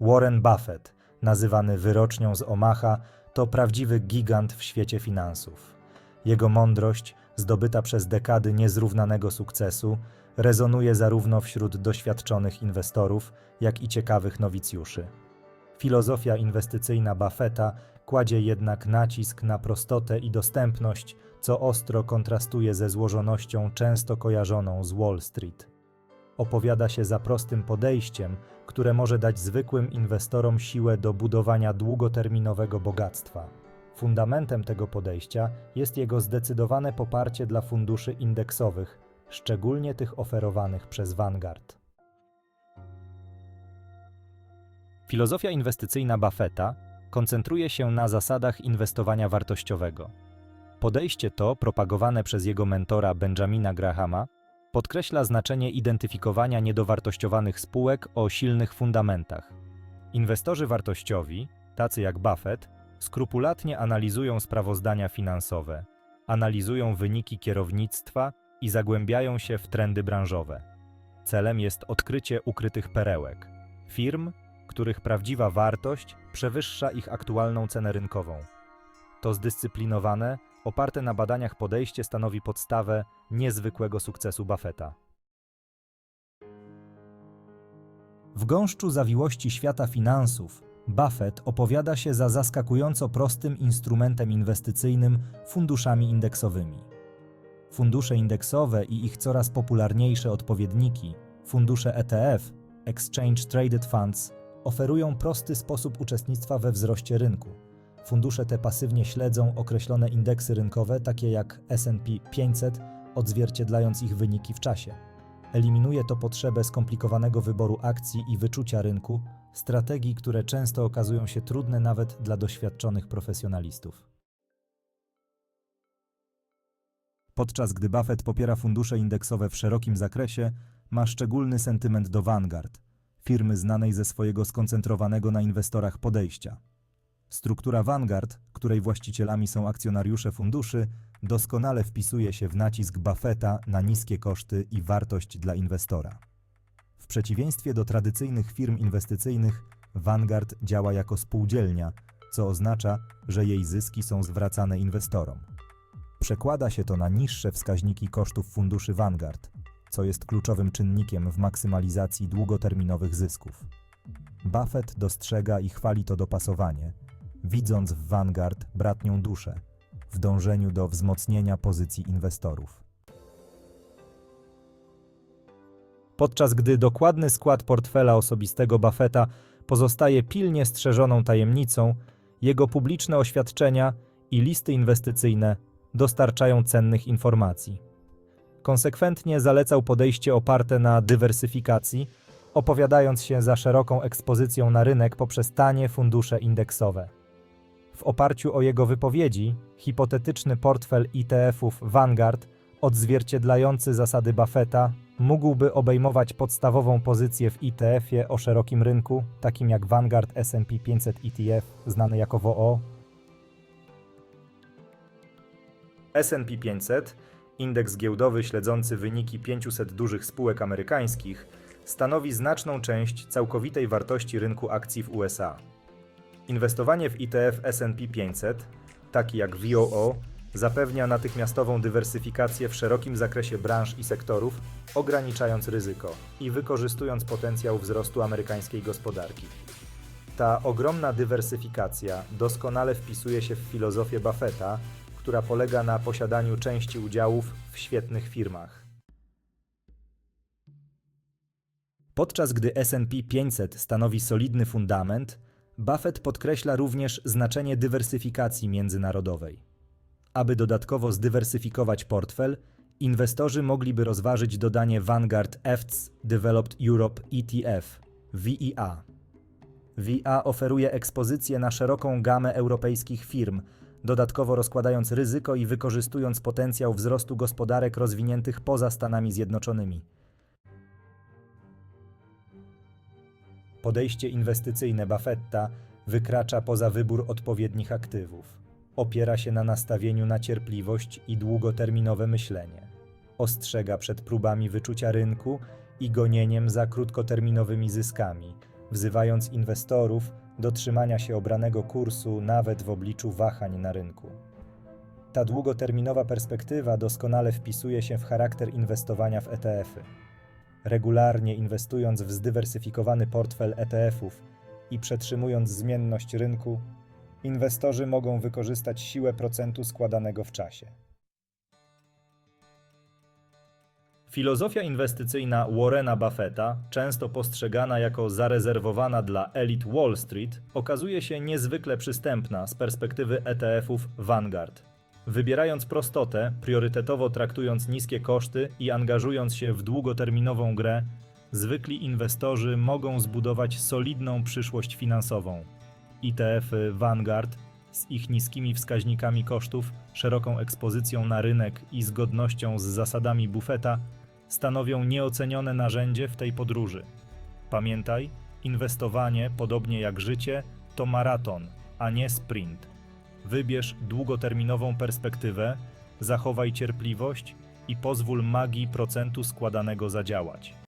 Warren Buffett, nazywany wyrocznią z Omaha, to prawdziwy gigant w świecie finansów. Jego mądrość, zdobyta przez dekady niezrównanego sukcesu, rezonuje zarówno wśród doświadczonych inwestorów, jak i ciekawych nowicjuszy. Filozofia inwestycyjna Buffetta kładzie jednak nacisk na prostotę i dostępność, co ostro kontrastuje ze złożonością często kojarzoną z Wall Street. Opowiada się za prostym podejściem, które może dać zwykłym inwestorom siłę do budowania długoterminowego bogactwa. Fundamentem tego podejścia jest jego zdecydowane poparcie dla funduszy indeksowych, szczególnie tych oferowanych przez Vanguard. Filozofia inwestycyjna Buffetta koncentruje się na zasadach inwestowania wartościowego. Podejście to, propagowane przez jego mentora Benjamina Grahama, podkreśla znaczenie identyfikowania niedowartościowanych spółek o silnych fundamentach. Inwestorzy wartościowi, tacy jak Buffett, skrupulatnie analizują sprawozdania finansowe, analizują wyniki kierownictwa i zagłębiają się w trendy branżowe. Celem jest odkrycie ukrytych perełek, firm, których prawdziwa wartość przewyższa ich aktualną cenę rynkową. To zdyscyplinowane, oparte na badaniach podejście stanowi podstawę niezwykłego sukcesu Buffetta. W gąszczu zawiłości świata finansów Buffett opowiada się za zaskakująco prostym instrumentem inwestycyjnym funduszami indeksowymi. Fundusze indeksowe i ich coraz popularniejsze odpowiedniki, fundusze ETF, Exchange Traded Funds, oferują prosty sposób uczestnictwa we wzroście rynku. Fundusze te pasywnie śledzą określone indeksy rynkowe, takie jak SP 500, odzwierciedlając ich wyniki w czasie. Eliminuje to potrzebę skomplikowanego wyboru akcji i wyczucia rynku, strategii, które często okazują się trudne nawet dla doświadczonych profesjonalistów. Podczas gdy Buffett popiera fundusze indeksowe w szerokim zakresie, ma szczególny sentyment do Vanguard, firmy znanej ze swojego skoncentrowanego na inwestorach podejścia. Struktura Vanguard, której właścicielami są akcjonariusze funduszy, doskonale wpisuje się w nacisk Buffetta na niskie koszty i wartość dla inwestora. W przeciwieństwie do tradycyjnych firm inwestycyjnych, Vanguard działa jako spółdzielnia, co oznacza, że jej zyski są zwracane inwestorom. Przekłada się to na niższe wskaźniki kosztów funduszy Vanguard, co jest kluczowym czynnikiem w maksymalizacji długoterminowych zysków. Buffett dostrzega i chwali to dopasowanie, widząc w Vanguard bratnią duszę w dążeniu do wzmocnienia pozycji inwestorów. Podczas gdy dokładny skład portfela osobistego Buffetta pozostaje pilnie strzeżoną tajemnicą, jego publiczne oświadczenia i listy inwestycyjne dostarczają cennych informacji. Konsekwentnie zalecał podejście oparte na dywersyfikacji, opowiadając się za szeroką ekspozycją na rynek poprzez tanie fundusze indeksowe. W oparciu o jego wypowiedzi, hipotetyczny portfel ETF-ów Vanguard, odzwierciedlający zasady Buffetta, mógłby obejmować podstawową pozycję w ETF-ie o szerokim rynku, takim jak Vanguard S&P 500 ETF, znany jako WO. S&P 500, indeks giełdowy śledzący wyniki 500 dużych spółek amerykańskich, stanowi znaczną część całkowitej wartości rynku akcji w USA. Inwestowanie w ETF S&P 500, taki jak VOO, zapewnia natychmiastową dywersyfikację w szerokim zakresie branż i sektorów, ograniczając ryzyko i wykorzystując potencjał wzrostu amerykańskiej gospodarki. Ta ogromna dywersyfikacja doskonale wpisuje się w filozofię Buffetta, która polega na posiadaniu części udziałów w świetnych firmach. Podczas gdy S&P 500 stanowi solidny fundament, Buffett podkreśla również znaczenie dywersyfikacji międzynarodowej. Aby dodatkowo zdywersyfikować portfel, inwestorzy mogliby rozważyć dodanie Vanguard EFTS Developed Europe ETF VEA. VEA oferuje ekspozycję na szeroką gamę europejskich firm, dodatkowo rozkładając ryzyko i wykorzystując potencjał wzrostu gospodarek rozwiniętych poza Stanami Zjednoczonymi. Podejście inwestycyjne Buffetta wykracza poza wybór odpowiednich aktywów. Opiera się na nastawieniu na cierpliwość i długoterminowe myślenie. Ostrzega przed próbami wyczucia rynku i gonieniem za krótkoterminowymi zyskami, wzywając inwestorów do trzymania się obranego kursu nawet w obliczu wahań na rynku. Ta długoterminowa perspektywa doskonale wpisuje się w charakter inwestowania w ETF-y. Regularnie inwestując w zdywersyfikowany portfel ETF-ów i przetrzymując zmienność rynku, inwestorzy mogą wykorzystać siłę procentu składanego w czasie. Filozofia inwestycyjna Warrena Buffetta, często postrzegana jako zarezerwowana dla elit Wall Street, okazuje się niezwykle przystępna z perspektywy ETF-ów Vanguard. Wybierając prostotę, priorytetowo traktując niskie koszty i angażując się w długoterminową grę, zwykli inwestorzy mogą zbudować solidną przyszłość finansową. ETF-y Vanguard z ich niskimi wskaźnikami kosztów, szeroką ekspozycją na rynek i zgodnością z zasadami Buffetta stanowią nieocenione narzędzie w tej podróży. Pamiętaj, inwestowanie, podobnie jak życie, to maraton, a nie sprint. Wybierz długoterminową perspektywę, zachowaj cierpliwość i pozwól magii procentu składanego zadziałać.